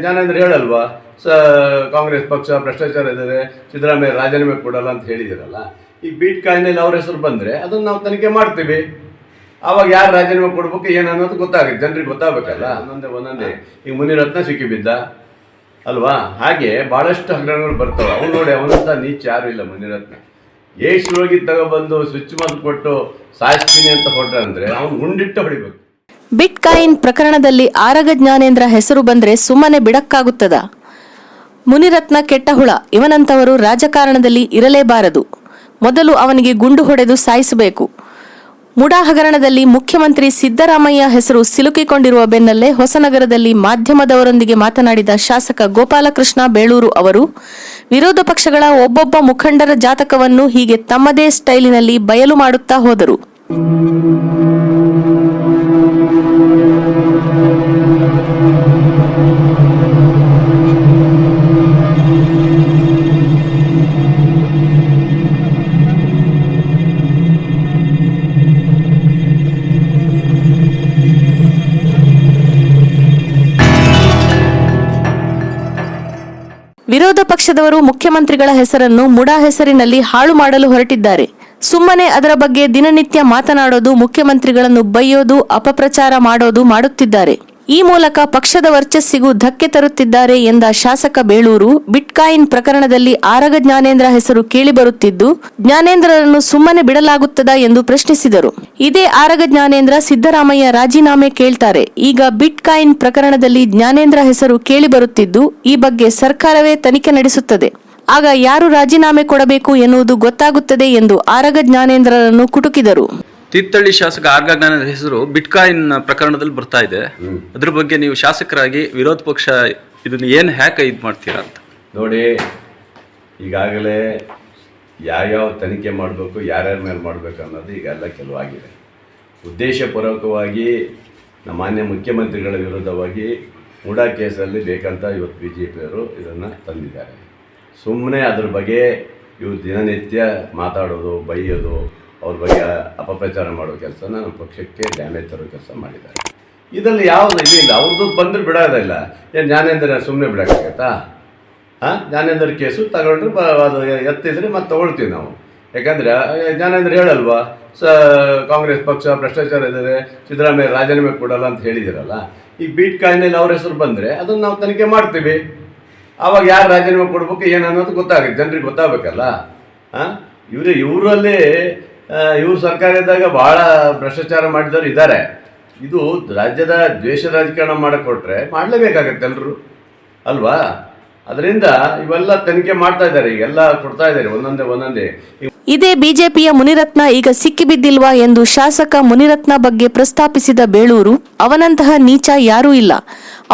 ಜ್ಞಾನೇಂದ್ರ ಹೇಳಲ್ವಾ? ಸ, ಕಾಂಗ್ರೆಸ್ ಪಕ್ಷ, ಭ್ರಷ್ಟಾಚಾರ ಇದ್ದಾರೆ ಸಿದ್ದರಾಮಯ್ಯ ರಾಜೀನಾಮೆ ಕೊಡಲ್ಲ ಅಂತ ಹೇಳಿದಿರಲ್ಲ. ಈ ಬೀಟ್ ಕಾಯಿನಲ್ಲಿ ಅವ್ರ ಹೆಸರು ಬಂದರೆ ಅದನ್ನು ನಾವು ತನಿಖೆ ಮಾಡ್ತೀವಿ. ಆವಾಗ ಯಾರು ರಾಜೀನಾಮೆ ಕೊಡ್ಬೇಕು, ಏನು ಅನ್ನೋದು ಗೊತ್ತಾಗುತ್ತೆ. ಜನರಿಗೆ ಗೊತ್ತಾಗಬೇಕಲ್ಲ. ಒಂದೊಂದೇ ಒಂದೊಂದೇ. ಈಗ ಮುನಿರತ್ನ ಸಿಕ್ಕಿಬಿದ್ದ. ಅಲ್ವಾ? ಹಾಗೆ ಭಾಳಷ್ಟು ಹಗರಣಗಳು ಬರ್ತವೆ. ಅವ್ನು ನೋಡಿ ಅವನಂತ ನೀಚ ಯಾರು ಇಲ್ಲ ಮುನಿರತ್ನ. ಏಷ್ಟ್ ರೋಗಿ ತಗೊಬಂದು, ಸ್ವಿಚ್ ಬಂದು ಕೊಟ್ಟು ಸಾಯಿಸ್ತೀನಿ ಅಂತ ಹೊಟ್ಟೆ ಅಂದರೆ ಅವ್ನು ಗುಂಡಿಟ್ಟು ಹೊಡಿಬೇಕು. ಬಿಟ್ ಕಾಯಿನ್ ಪ್ರಕರಣದಲ್ಲಿ ಆರಗ ಜ್ಞಾನೇಂದ್ರ ಹೆಸರು ಬಂದ್ರೆ ಸುಮ್ಮನೆ ಬಿಡಕ್ಕಾಗುತ್ತದ? ಮುನಿರತ್ನ ಕೆಟ್ಟ ಹುಳ ಇವನಂತವರು ರಾಜಕಾರಣದಲ್ಲಿ ಇರಲೇಬಾರದು. ಮೊದಲು ಅವನಿಗೆ ಗುಂಡು ಹೊಡೆದು ಸಾಯಿಸಬೇಕು. ಮುಡಾ ಹಗರಣದಲ್ಲಿ ಮುಖ್ಯಮಂತ್ರಿ ಸಿದ್ದರಾಮಯ್ಯ ಹೆಸರು ಸಿಲುಕಿಕೊಂಡಿರುವ ಬೆನ್ನಲ್ಲೇ ಹೊಸನಗರದಲ್ಲಿ ಮಾಧ್ಯಮದವರೊಂದಿಗೆ ಮಾತನಾಡಿದ ಶಾಸಕ ಗೋಪಾಲಕೃಷ್ಣ ಬೇಳೂರು ಅವರು, ವಿರೋಧ ಪಕ್ಷಗಳ ಒಬ್ಬೊಬ್ಬ ಮುಖಂಡರ ಜಾತಕವನ್ನು ಹೀಗೆ ತಮ್ಮದೇ ಸ್ಟೈಲಿನಲ್ಲಿ ಬಯಲು ಮಾಡುತ್ತಾ ಹೋದರು. ವಿರೋಧ ಪಕ್ಷದವರು ಮುಖ್ಯಮಂತ್ರಿಗಳ ಹೆಸರನ್ನು ಮುಡಾ ಹೆಸರಿನಲ್ಲಿ ಹಾಳು ಮಾಡಲು ಹೊರಟಿದ್ದಾರೆ. ಸುಮ್ಮನೆ ಅದರ ಬಗ್ಗೆ ದಿನನಿತ್ಯ ಮಾತನಾಡೋದು, ಮುಖ್ಯಮಂತ್ರಿಗಳನ್ನು ಬೈಯೋದು, ಅಪಪ್ರಚಾರ ಮಾಡೋದು ಮಾಡುತ್ತಿದ್ದಾರೆ. ಈ ಮೂಲಕ ಪಕ್ಷದ ವರ್ಚಸ್ಸಿಗೂ ಧಕ್ಕೆ ತರುತ್ತಿದ್ದಾರೆ ಎಂದ ಶಾಸಕ ಬೇಳೂರು, ಬಿಟ್ಕಾಯಿನ್ ಪ್ರಕರಣದಲ್ಲಿ ಆರಗ ಜ್ಞಾನೇಂದ್ರ ಹೆಸರು ಕೇಳಿಬರುತ್ತಿದ್ದು, ಜ್ಞಾನೇಂದ್ರರನ್ನು ಸುಮ್ಮನೆ ಬಿಡಲಾಗುತ್ತದಾ ಎಂದು ಪ್ರಶ್ನಿಸಿದರು. ಇದೇ ಆರಗ ಜ್ಞಾನೇಂದ್ರ ಸಿದ್ದರಾಮಯ್ಯ ರಾಜೀನಾಮೆ ಕೇಳ್ತಾರೆ. ಈಗ ಬಿಟ್ಕಾಯಿನ್ ಪ್ರಕರಣದಲ್ಲಿ ಜ್ಞಾನೇಂದ್ರ ಹೆಸರು ಕೇಳಿಬರುತ್ತಿದ್ದು, ಈ ಬಗ್ಗೆ ಸರ್ಕಾರವೇ ತನಿಖೆ ನಡೆಸುತ್ತದೆ. ಆಗ ಯಾರು ರಾಜೀನಾಮೆ ಕೊಡಬೇಕು ಎನ್ನುವುದು ಗೊತ್ತಾಗುತ್ತದೆ ಎಂದು ಆರಗ ಜ್ಞಾನೇಂದ್ರರನ್ನು ಕುಟುಕಿದರು. ತೀರ್ಥಹಳ್ಳಿ ಶಾಸಕ ಆರ್ಗ ಹೆಸರು ಬಿಟ್ಕಾಯಿನ್ ಪ್ರಕರಣದಲ್ಲಿ ಬರ್ತಾ ಇದೆ. ಅದ್ರ ಬಗ್ಗೆ ನೀವು ಶಾಸಕರಾಗಿ ವಿರೋಧ ಪಕ್ಷ ಇದನ್ನ ಏನು ಹ್ಯಾಕ್ ಇದು ಮಾಡ್ತೀರಾ ಅಂತ. ನೋಡಿ ಈಗಾಗಲೇ ಯಾವ್ಯಾವ ತನಿಖೆ ಮಾಡಬೇಕು ಯಾರ್ಯಾರ ಮೇಲೆ ಮಾಡಬೇಕು ಅನ್ನೋದು ಈಗೆಲ್ಲ ಕೆಲವಾಗಿದೆ. ಉದ್ದೇಶಪೂರ್ವಕವಾಗಿ ನಮ್ಮ ಮಾನ್ಯ ಮುಖ್ಯಮಂತ್ರಿಗಳ ವಿರುದ್ಧವಾಗಿ ಮೂಡಾ ಕೇಸಲ್ಲಿ ಬೇಕಂತ ಇವತ್ತು ಬಿ ಜೆ ಪಿಯವರು ಇದನ್ನು ತಂದಿದ್ದಾರೆ. ಸುಮ್ಮನೆ ಅದ್ರ ಬಗ್ಗೆ ಇವರು ದಿನನಿತ್ಯ ಮಾತಾಡೋದು ಬೈಯೋದು ಅವ್ರ ಬಗ್ಗೆ ಅಪಪ್ರಚಾರ ಮಾಡೋ ಕೆಲಸನ ನಮ್ಮ ಪಕ್ಷಕ್ಕೆ ಡ್ಯಾಮೇಜ್ ತರೋ ಕೆಲಸ ಮಾಡಿದ್ದಾರೆ. ಇದರಲ್ಲಿ ಯಾವುದು ಇದಿಲ್ಲ ಅವ್ರದ್ದು ಬಂದರೆ ಬಿಡೋದಿಲ್ಲ ಏನು ಜ್ಞಾನೇಂದ್ರ ಸುಮ್ಮನೆ ಬಿಡೋಕ್ಕಾಗತ್ತಾ? ಹಾಂ ಜ್ಞಾನೇಂದ್ರ ಕೇಸು ತಗೊಂಡ್ರೆ ಬ, ಅದು ಎತ್ತಿದ್ರೆ ಮತ್ತೆ ತೊಗೊಳ್ತೀವಿ ನಾವು. ಯಾಕಂದರೆ ಜ್ಞಾನೇಂದ್ರ ಹೇಳಲ್ವಾ, ಸ, ಕಾಂಗ್ರೆಸ್ ಪಕ್ಷ ಭ್ರಷ್ಟಾಚಾರ ಇದ್ದಾರೆ ಸಿದ್ದರಾಮಯ್ಯ ರಾಜೀನಾಮೆ ಕೊಡಲ್ಲ ಅಂತ ಹೇಳಿದಿರಲ್ಲ. ಈ ಬೀಟ್ ಕಾಯಿನಲ್ಲಿ ಅವ್ರ ಹೆಸರು ಬಂದರೆ ಅದನ್ನು ನಾವು ತನಿಖೆ ಮಾಡ್ತೀವಿ. ಆವಾಗ ಯಾರು ರಾಜೀನಾಮೆ ಕೊಡ್ಬೇಕು, ಏನು ಅನ್ನೋದು ಗೊತ್ತಾಗುತ್ತೆ. ಜನರಿಗೆ ಗೊತ್ತಾಗಬೇಕಲ್ಲ. ಹಾಂ ಇವರೇ, ಇವರಲ್ಲಿ ಇವ್ರ ಸರ್ಕಾರ ಇದ್ದಾಗ ಭಾಳ ಭ್ರಷ್ಟಾಚಾರ ಮಾಡಿದವರು ಇದ್ದಾರೆ ಇದು ರಾಜ್ಯದ ದ್ವೇಷ ರಾಜಕಾರಣ ಮಾಡಿಕೊಟ್ರೆ ಮಾಡಲೇಬೇಕಾಗತ್ತೆ ಎಲ್ಲರೂ ಅಲ್ವಾ? ಅದರಿಂದ ಇವೆಲ್ಲ ತನಿಖೆ ಮಾಡ್ತಾ ಇದ್ದಾರೆ ಈಗೆಲ್ಲ ಕೊಡ್ತಾ ಇದ್ದಾರೆ, ಒಂದೊಂದೇ ಒಂದೊಂದೇ. ಇದೇ ಬಿಜೆಪಿಯ ಮುನಿರತ್ನ ಈಗ ಸಿಕ್ಕಿಬಿದ್ದಿಲ್ವಾ ಎಂದು ಶಾಸಕ ಮುನಿರತ್ನ ಬಗ್ಗೆ ಪ್ರಸ್ತಾಪಿಸಿದ ಬೇಳೂರು, ಅವನಂತಹ ನೀಚ ಯಾರೂ ಇಲ್ಲ.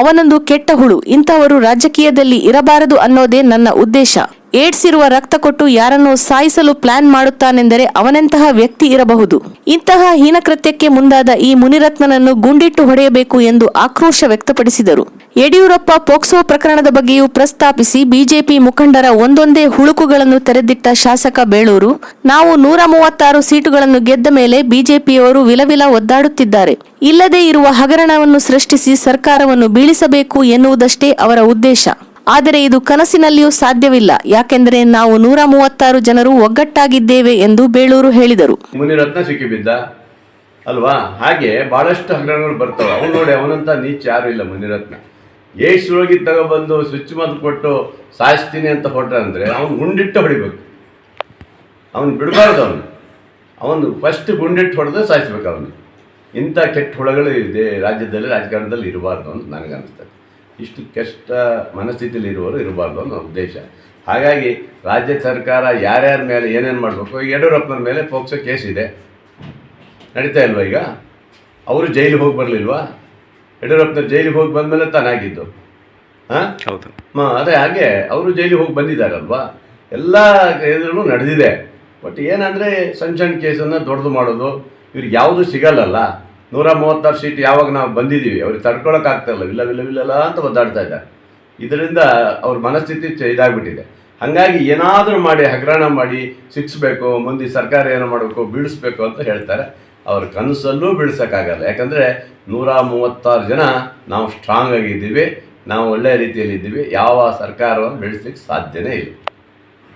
ಅವನೊಂದು ಕೆಟ್ಟ ಹುಳು, ಇಂಥವರು ರಾಜಕೀಯದಲ್ಲಿ ಇರಬಾರದು ಅನ್ನೋದೇ ನನ್ನ ಉದ್ದೇಶ. ಏಡ್ಸ್ ಇರುವ ರಕ್ತ ಕೊಟ್ಟು ಯಾರನ್ನು ಸಾಯಿಸಲು ಪ್ಲಾನ್ ಮಾಡುತ್ತಾನೆಂದರೆ ಅವನೆಂತಹ ವ್ಯಕ್ತಿ ಇರಬಹುದು. ಇಂತಹ ಹೀನಕೃತ್ಯಕ್ಕೆ ಮುಂದಾದ ಈ ಮುನಿರತ್ನನನ್ನು ಗುಂಡಿಟ್ಟು ಹೊಡೆಯಬೇಕು ಎಂದು ಆಕ್ರೋಶ ವ್ಯಕ್ತಪಡಿಸಿದರು. ಯಡಿಯೂರಪ್ಪ ಪೋಕ್ಸೋ ಪ್ರಕರಣದ ಬಗ್ಗೆಯೂ ಪ್ರಸ್ತಾಪಿಸಿ ಬಿಜೆಪಿ ಮುಖಂಡರ ಒಂದೊಂದೇ ಹುಳುಕುಗಳನ್ನು ತೆರೆದಿಟ್ಟ ಶಾಸಕ ಬೇಳೂರು, ನಾವು ನೂರ ಮೂವತ್ತಾರು ಸೀಟುಗಳನ್ನು ಗೆದ್ದ ಮೇಲೆ ಬಿಜೆಪಿಯವರು ವಿಲವಿಲ ಒದ್ದಾಡುತ್ತಿದ್ದಾರೆ. ಇಲ್ಲದೇ ಇರುವ ಹಗರಣವನ್ನು ಸೃಷ್ಟಿಸಿ ಸರ್ಕಾರವನ್ನು ಬೀಳಿಸಬೇಕು ಎನ್ನುವುದಷ್ಟೇ ಅವರ ಉದ್ದೇಶ. ಆದರೆ ಇದು ಕನಸಿನಲ್ಲಿಯೂ ಸಾಧ್ಯವಿಲ್ಲ. ಯಾಕೆಂದರೆ ನಾವು ನೂರ ಮೂವತ್ತಾರು ಜನರು ಒಗ್ಗಟ್ಟಾಗಿದ್ದೇವೆ ಎಂದು ಬೇಳೂರು ಹೇಳಿದರು. ಮುನಿರತ್ನ ಸಿಕ್ಕಿಬಿದ್ದ. ಅಲ್ವಾ? ಹಾಗೆ ಬಹಳಷ್ಟು ಹಗರಣಗಳು ಬರ್ತವೆ. ಅವನು ನೋಡಿ ಅವನಂತ ನೀಚ ಯಾರು ಇಲ್ಲ ಮುನಿರತ್ನ. ಏಷ್ಟ್ ರೋಗಿ ತಗೊಬಂದು ಸ್ವಿಚ್ ಮದ್ದು ಕೊಟ್ಟು ಸಾಯಿಸ್ತೀನಿ ಅಂತ ಹೊಟ್ಟ ಅಂದರೆ ಅವನು ಗುಂಡಿಟ್ಟು ಹೊಡಿಬೇಕು. ಅವನು ಬಿಡಬಾರ್ದು ಅವನು. ಅವನು ಫಸ್ಟ್ ಗುಂಡಿಟ್ಟು ಹೊಡೆದು ಸಾಯಿಸ್ಬೇಕು ಅವನು. ಇಂಥ ಕೆಟ್ಟ ಹುಳಗಳು ಇದೆ ರಾಜ್ಯದಲ್ಲಿ ರಾಜಕಾರಣದಲ್ಲಿ ಇರಬಾರ್ದು ಅಂತ ನನಗನ್ನಿಸ್ತದೆ. ಇಷ್ಟು ಕೆಷ್ಟ ಮನಸ್ಥಿತಿಯಲ್ಲಿ ಇರುವವರು ಇರಬಾರ್ದು ಅನ್ನೋ ಉದ್ದೇಶ. ಹಾಗಾಗಿ ರಾಜ್ಯ ಸರ್ಕಾರ ಯಾರ್ಯಾರ ಮೇಲೆ ಏನೇನು ಮಾಡಬೇಕು ಯಡಿಯೂರಪ್ಪನ ಮೇಲೆ ಫೋಕ್ಸೋ ಕೇಸ್ ಇದೆ. ನಡೀತಾ ಇಲ್ವಾ ಈಗ? ಅವರು ಜೈಲಿಗೆ ಹೋಗಿ ಬರಲಿಲ್ವಾ? ಯಡಿಯೂರಪ್ಪನ ಜೈಲಿಗೆ ಹೋಗಿ ಬಂದಮೇಲೆ ತಾನಾಗಿದ್ದು ಹಾಂ? ಹೌದು. ಹಾಂ ಅದೇ ಹಾಗೆ ಅವರು ಜೈಲಿಗೆ ಹೋಗಿ ಬಂದಿದ್ದಾರಲ್ವಾ? ಎಲ್ಲ ಇದ್ರೂ ನಡೆದಿದೆ. ಬಟ್ ಏನಂದರೆ ಸಣ್ಣ ಸಣ್ಣ ಕೇಸನ್ನು ದೊಡ್ಡದು ಮಾಡೋದು ಇವ್ರಿಗೆ ಯಾವುದು ಸಿಗಲ್ಲಲ್ಲ? ನೂರ ಮೂವತ್ತಾರು ಸೀಟ್ ಯಾವಾಗ ನಾವು ಬಂದಿದ್ದೀವಿ, ಅವ್ರಿಗೆ ತಡ್ಕೊಳಕ್ಕಾಗ್ತಾಯಿಲ್ಲ ವಿಲ್ಲ ವಿಲ್ಲ ವಿಲ ಅಂತ ಒದ್ದಾಡ್ತಾ ಇದ್ದಾರೆ. ಇದರಿಂದ ಅವ್ರ ಮನಸ್ಥಿತಿ ಇದಾಗ್ಬಿಟ್ಟಿದೆ. ಹಾಗಾಗಿ ಏನಾದರೂ ಮಾಡಿ, ಹಗರಣ ಮಾಡಿ, ಸಿಕ್ಸ್ಬೇಕು, ಮುಂದೆ ಸರ್ಕಾರ ಏನೋ ಮಾಡಬೇಕು, ಬೀಳಿಸ್ಬೇಕು ಅಂತ ಹೇಳ್ತಾರೆ. ಅವ್ರ ಕನಸಲ್ಲೂ ಬೀಳ್ಸೋಕ್ಕಾಗಲ್ಲ. ಯಾಕಂದರೆ ನೂರ ಮೂವತ್ತಾರು ಜನ ನಾವು ಸ್ಟ್ರಾಂಗ್ ಆಗಿದ್ದೀವಿ, ನಾವು ಒಳ್ಳೆಯ ರೀತಿಯಲ್ಲಿ ಇದ್ದೀವಿ ಯಾವ ಸರ್ಕಾರವನ್ನು ಬೆಳೆಸಲಿಕ್ಕೆ ಸಾಧ್ಯನೇ ಇಲ್ಲ.